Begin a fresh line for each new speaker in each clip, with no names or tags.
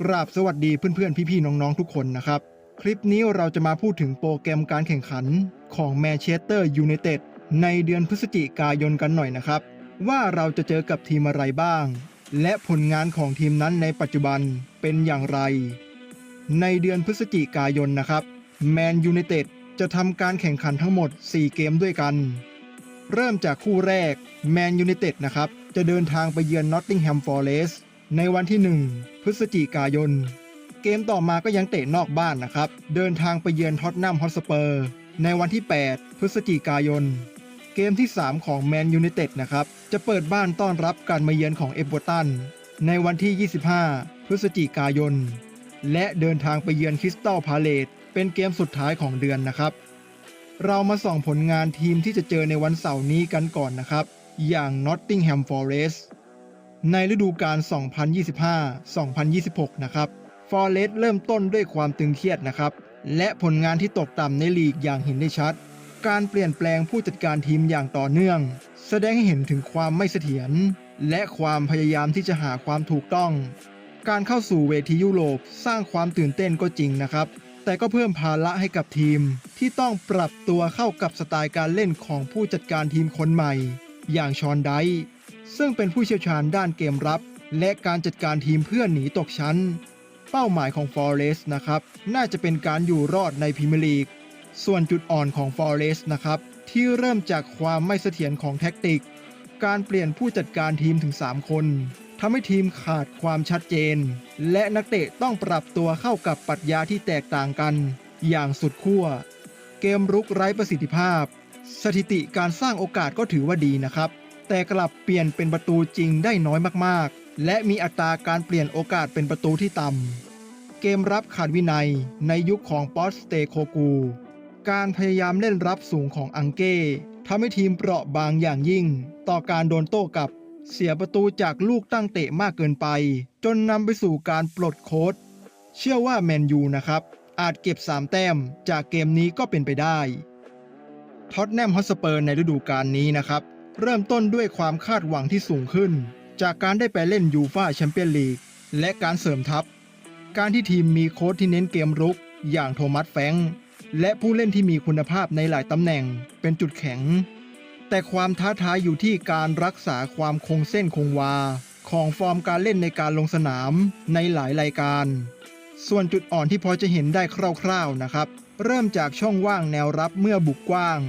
กราบสวัสดีเพื่อนๆ พี่ๆ น้องๆ ทุกคนนะครับ คลิปนี้เราจะมาพูดถึงโปรแกรมการแข่งขันของแมนเชสเตอร์ยูไนเต็ดในเดือนพฤศจิกายนกันหน่อยนะครับ ว่าเราจะเจอกับทีมอะไรบ้าง และผลงานของทีมนั้นในปัจจุบันเป็นอย่างไร ในเดือนพฤศจิกายนนะครับแมนยูไนเต็ดจะทำการแข่งขันทั้งหมด 4 เกมด้วยกัน เริ่มจากคู่แรกแมนยูไนเต็ดนะครับจะเดินทางไปเยือนนอตติงแฮมฟอร์เรสต์ ในวันที่ 1 พฤศจิกายน เกมต่อมาก็ยังเตะนอกบ้านนะครับ เดินทางไปเยือนท็อตแนมฮอตสเปอร์ ในวันที่ 8 พฤศจิกายน เกมที่ 3 ของแมนยูไนเต็ดนะครับ จะเปิดบ้านต้อนรับการมาเยือนของเอเวอร์ตัน ในวันที่ 25 พฤศจิกายน และเดินทางไปเยือนคริสตัลพาเลตเป็นเกมสุดท้ายของเดือนนะครับ เรามาส่องผลงานทีมที่จะเจอในวันเสาร์นี้กันก่อนนะครับ อย่าง Nottingham Forest ในฤดูกาล 2025-2026 นะครับ Forest เริ่มต้นด้วยความตึงเครียดนะครับ และผลงานที่ตกต่ำในลีกอย่างเห็นได้ชัด การเปลี่ยนแปลงผู้จัดการทีมอย่างต่อเนื่อง แสดงให้เห็นถึงความไม่เสถียรและความพยายามที่จะหาความถูกต้อง การเข้าสู่เวทียุโรปสร้างความตื่นเต้นก็จริงนะครับ แต่ก็เพิ่มภาระให้กับทีม ที่ต้องปรับตัวเข้ากับสไตล์การเล่นของผู้จัดการทีมคนใหม่ อย่างชอนได ซึ่งเป็นผู้เชี่ยวชาญด้านเกมรับ และการจัดการทีมเพื่อนหนีตกชั้น เป้าหมายของฟอร์เรสต์นะครับ น่าจะเป็นการอยู่รอดในพรีเมียร์ลีก ส่วนจุดอ่อนของฟอร์เรสต์นะครับ ที่เริ่มจากความไม่เสถียรของแท็กติก การเปลี่ยนผู้จัดการทีมถึง 3 คนทำให้ทีมขาดความชัดเจน และนักเตะต้องปรับตัวเข้ากับปรัชญาที่แตกต่างกัน อย่างสุดขั้ว เกมรุกไร้ประสิทธิภาพ สถิติการสร้างโอกาสก็ถือว่าดีนะครับ แต่กลับเปลี่ยนเป็นประตูจริงได้น้อยมากๆ และมีอัตราการเปลี่ยนโอกาสเป็นประตูที่ต่ำ เกมรับขาดวินัยในยุคของปอสเตโคกู การพยายามเล่นรับสูงของอังเก้ทำให้ทีมเปราะบางอย่างยิ่ง ต่อการโดนโต้กลับ เสียประตูจากลูกตั้งเตะมากเกินไป จนนำไปสู่การปลดโค้ดเชื่อว่าแมนยูนะครับ อาจเก็บ 3 แต้มจากเกมนี้ก็เป็นไปได้ท็อตแนมฮอสเปอร์ในฤดูกาลนี้นะครับ เริ่มต้นด้วยความคาดหวังที่สูงขึ้น จากการได้ไปเล่นยูฟาแชมเปี้ยนลีกและการเสริมทัพ การที่ทีมมีโค้ชที่เน้นเกมรุก อย่างโทมัสแฟงและผู้เล่นที่มีคุณภาพในหลายตำแหน่งเป็นจุดแข็ง แต่ความท้าทายอยู่ที่การรักษาความคงเส้นคงวา ของฟอร์มการเล่นในการลงสนามในหลายรายการ ส่วนจุดอ่อนที่พอจะเห็นได้คร่าวๆนะครับ เริ่มจากช่องว่างแนวรับเมื่อบุกกว้าง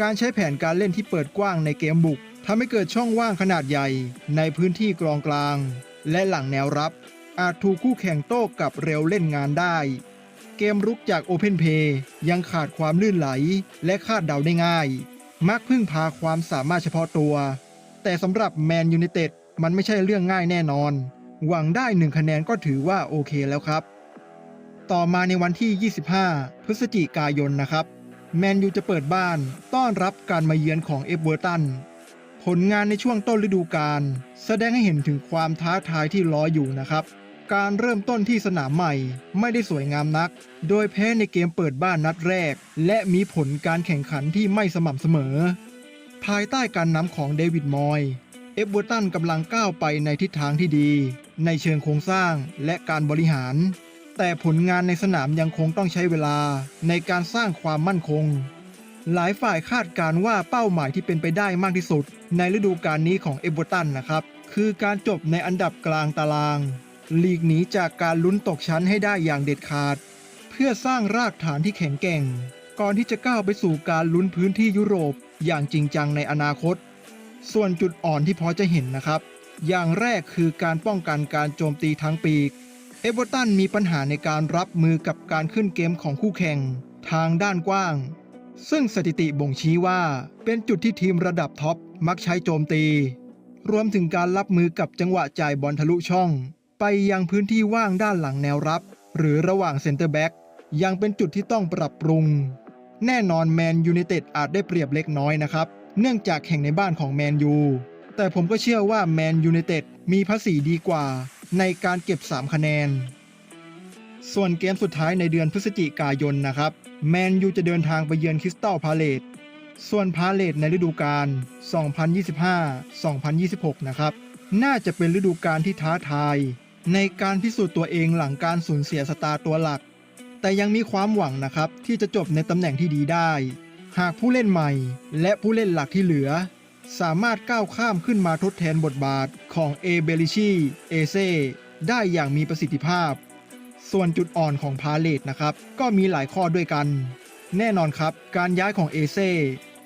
การใช้แผนการเล่นที่เปิดกว้างในเกมบุกทำให้เกิดช่องว่างขนาดใหญ่ ในพื้นที่กรองกลาง และหลังแนวรับ อาจถูกคู่แข่งโต้กลับเร็วเล่นงานได้ เกมรุกจาก Open p l a y ยังขาดความลื่นไหล และคาดเดาได้ง่าย มักพึ่งพาความสามารถเฉพาะตัว แต่สำหรับแมนยูไนเต็ดมันไม่ใช่เรื่องง่ายแน่นอน หวังได้หนึ่งคะแนนก็ถือว่าโอเคแล้วครับ ต่อมาในวันที่ 25 พฤศจิกายนนะครับ แมนยูจะเปิดบ้านต้อนรับการมาเยือนของเอฟเวอร์ตัน ผลงานในช่วงต้นฤดูกาลแสดงให้เห็นถึงความท้าทายที่รออยู่นะครับ การเริ่มต้นที่สนามใหม่ไม่ได้สวยงามนัก โดยแพ้ในเกมเปิดบ้านนัดแรก และมีผลการแข่งขันที่ไม่สม่ำเสมอ ภายใต้การนำของเดวิดมอยเอฟเวอร์ตันกำลังก้าวไปในทิศทางที่ดี ในเชิงโครงสร้างและการบริหาร แต่ผลงานในสนามยังคงต้องใช้เวลาในการสร้างความมั่นคง หลายฝ่ายคาดการณ์ว่าเป้าหมายที่เป็นไปได้มากที่สุด ในฤดูกาลนี้ของเอเวอร์ตันนะครับ คือการจบในอันดับกลางตารางหลีกหนีจากการลุ้นตกชั้นให้ได้อย่างเด็ดขาด เพื่อสร้างรากฐานที่แข็งแกร่ง ก่อนที่จะก้าวไปสู่การลุ้นพื้นที่ยุโรปอย่างจริงจังในอนาคต ส่วนจุดอ่อนที่พอจะเห็นนะครับ อย่างแรกคือการป้องกันการโจมตีทั้งปีก เอเวอร์ตันมีปัญหาในการรับมือกับการขึ้นเกมของคู่แข่งทางด้านกว้าง ซึ่งสถิติบ่งชี้ว่าเป็นจุดที่ทีมระดับท็อปมักใช้โจมตี รวมถึงการรับมือกับจังหวะจ่ายบอลทะลุช่อง ไปยังพื้นที่ว่างด้านหลังแนวรับ หรือระหว่างเซนเตอร์แบ็กยังเป็นจุดที่ต้องปรับปรุง แน่นอนแมนยูไนเต็ดอาจได้เปรียบเล็กน้อยนะครับ เนื่องจากแข่งในบ้านของแมนยูแต่ผมก็เชื่อว่าแมนยูไนเต็ดมีภาษีดีกว่า ในการเก็บ 3 คะแนน ส่วนเกมสุดท้ายในเดือนพฤศจิกายนนะครับ แมนยูจะเดินทางไปเยือนคริสตัลพาเลตส่วนพาเลตในฤดูกาล 2025-2026 นะครับ น่าจะเป็นฤดูกาลที่ท้าทาย ในการพิสูจน์ตัวเองหลังการสูญเสียสตาร์ตัวหลัก แต่ยังมีความหวังนะครับที่จะจบในตำแหน่งที่ดีได้ หากผู้เล่นใหม่ และผู้เล่นหลักที่เหลือ สามารถก้าวข้ามขึ้นมาทดแทนบทบาทของเอเบลิชีเอเซได้อย่างมีประสิทธิภาพ ส่วนจุดอ่อนของพาเลตนะครับ ก็มีหลายข้อด้วยกัน แน่นอนครับการย้ายของเอเซ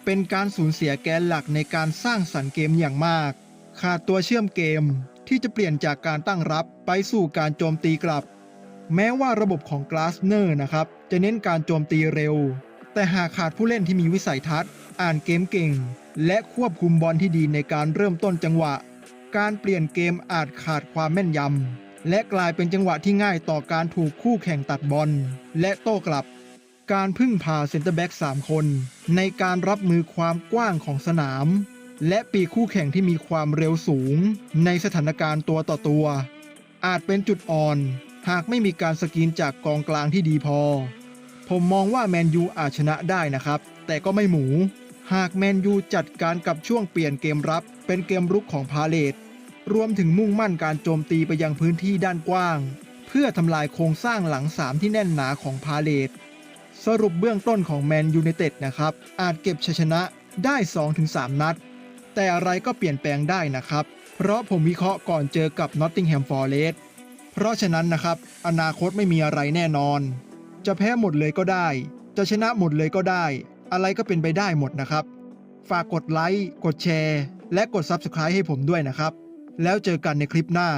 เป็นการสูญเสียแกนหลักในการสร้างสรรค์เกมอย่างมาก ขาดตัวเชื่อมเกมที่จะเปลี่ยนจากการตั้งรับไปสู่การโจมตีกลับ แม้ว่าระบบของ g l a s n e r นะครับ จะเน้นการโจมตีเร็ว แต่หากขาดผู้เล่นที่มีวิสัยทัศน์ อ่านเกมเก่ง และควบคุมบอลที่ดีในการเริ่มต้นจังหวะ การเปลี่ยนเกมอาจขาดความแม่นยำ และกลายเป็นจังหวะที่ง่ายต่อการถูกคู่แข่งตัดบอล และโต้กลับ การพึ่งพาเซนเตอร์แบ็ก3คน ในการรับมือความกว้างของสนาม และปีคู่แข่งที่มีความเร็วสูง ในสถานการณ์ตัวต่อตัว อาจเป็นจุดอ่อน หากไม่มีการสกรีนจากกองกลางที่ดีพอ ผมมองว่าแมนยูอาจชนะได้นะครับ แต่ก็ไม่หมู หากแมนยูจัดการกับช่วงเปลี่ยนเกมรับ เป็นเกมรุกของพาเลตรวมถึงมุ่งมั่นการโจมตีไปยังพื้นที่ด้านกว้าง เพื่อทำลายโครงสร้างหลังสามที่แน่นหนาของพาเลตสรุปเบื้องต้นของแมนยู i นเต็ดนะครับ อาจเก็บชัยชนะได้ 2-3 นัด แต่อะไรก็เปลี่ยนแปลงได้นะครับ เพราะผมวิเคราะห์ก่อนเจอกับนอตติงแฮมฟอร์เรสเพราะฉะนั้นนะครับ อนาคตไม่มีอะไรแน่นอน จะแพ้หมดเลยก็ได้ จะชนะหมดเลยก็ได้ อะไรก็เป็นไปได้หมดนะครับ ฝากกดไลค์ กดแชร์ และกด Subscribe ให้ผมด้วยนะครับ แล้วเจอกันในคลิปหน้า